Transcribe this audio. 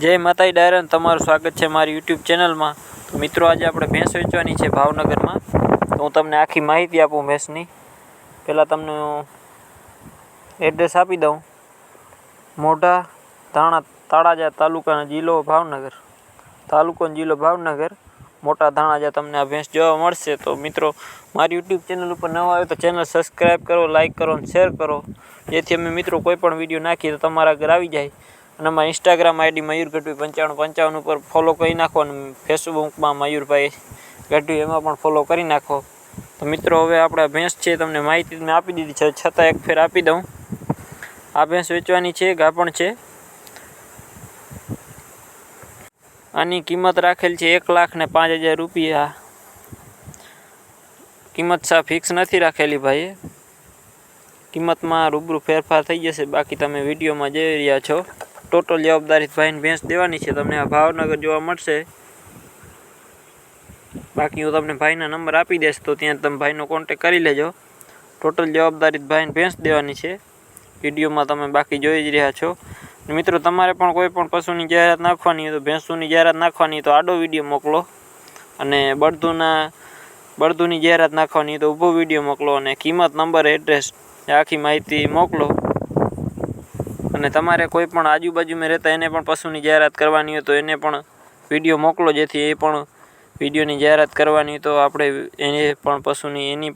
જય માતાઈ ડાયરન તમારું સ્વાગત છે મારી યુટ્યુબ ચેનલમાં. તો મિત્રો, આજે આપણે ભેંસ વેચવાની છે ભાવનગરમાં. તો હું તમને આખી માહિતી આપું ભેંસની. પહેલાં તમને એડ્રેસ આપી દઉં. મોઢા, ધાણા તાળાજા તાલુકાનો જિલ્લો ભાવનગર. તાલુકો જિલ્લો ભાવનગર. મોટા ધાણાજા તમને આ ભેંસ જોવા મળશે. તો મિત્રો, મારી યુટ્યુબ ચેનલ ઉપર નવા આવે તો ચેનલ સબસ્ક્રાઈબ કરો લાઇક કરો અને શેર કરો. જેથી અમે મિત્રો કોઈ પણ વીડિયો નાખીએ તો તમારા ઘર આવી જાય. અને અમારા ઇન્સ્ટાગ્રામ આઈડી મયુર ગઢવી પંચાવન પંચાવન ઉપર ફોલો કરી નાખો અને ફેસબુકમાં મયુરભાઈ ગઢવી એમાં પણ ફોલો કરી નાખો. તો મિત્રો, હવે આપણે ભેંસ છે તમને માહિતી મેં આપી દીધી છે. છતાં એક ફેર આપી દઉં. આ ભેંસ વેચવાની છે ગાપણ છે. આની કિંમત રાખેલ છે એક લાખ ને પાંચ હજાર રૂપિયા. કિંમત સા ફિક્સ નથી રાખેલી ભાઈએ. કિંમતમાં રૂબરૂ ફેરફાર થઈ જશે. બાકી તમે વિડીયોમાં જોઈ રહ્યા છો. ટોટલ જવાબદારી ભાઈને ભેંસ દેવાની છે. તમને ભાવનગર જોવા મળશે. બાકી હું તમને ભાઈના નંબર આપી દઈશ, તો ત્યાં તમે ભાઈનો કોન્ટેક કરી લેજો. ટોટલ જવાબદારી ભાઈને ભેંસ દેવાની છે. વિડીયોમાં તમે બાકી જોઈ જ રહ્યા છો. મિત્રો, તમારે પણ કોઈ પણ પશુની જાહેરાત નાખવાની હોય તો ભેંસોની જાહેરાત નાખવાની તો આડો વીડિયો મોકલો. અને બળદુના, બળદુની જાહેરાત નાખવાની તો ઊભો વીડિયો મોકલો અને કિંમત, નંબર એડ્રેસ આખી માહિતી મોકલો. અને તમારે કોઈ પણ આજુબાજુમાં રહેતા એને પણ પશુની જાહેરાત કરવાની હોય તો એને પણ વીડિયો મોકલો, જેથી એ પણ વિડીયોની જાહેરાત કરવાની તો આપણે એને પણ પશુની એની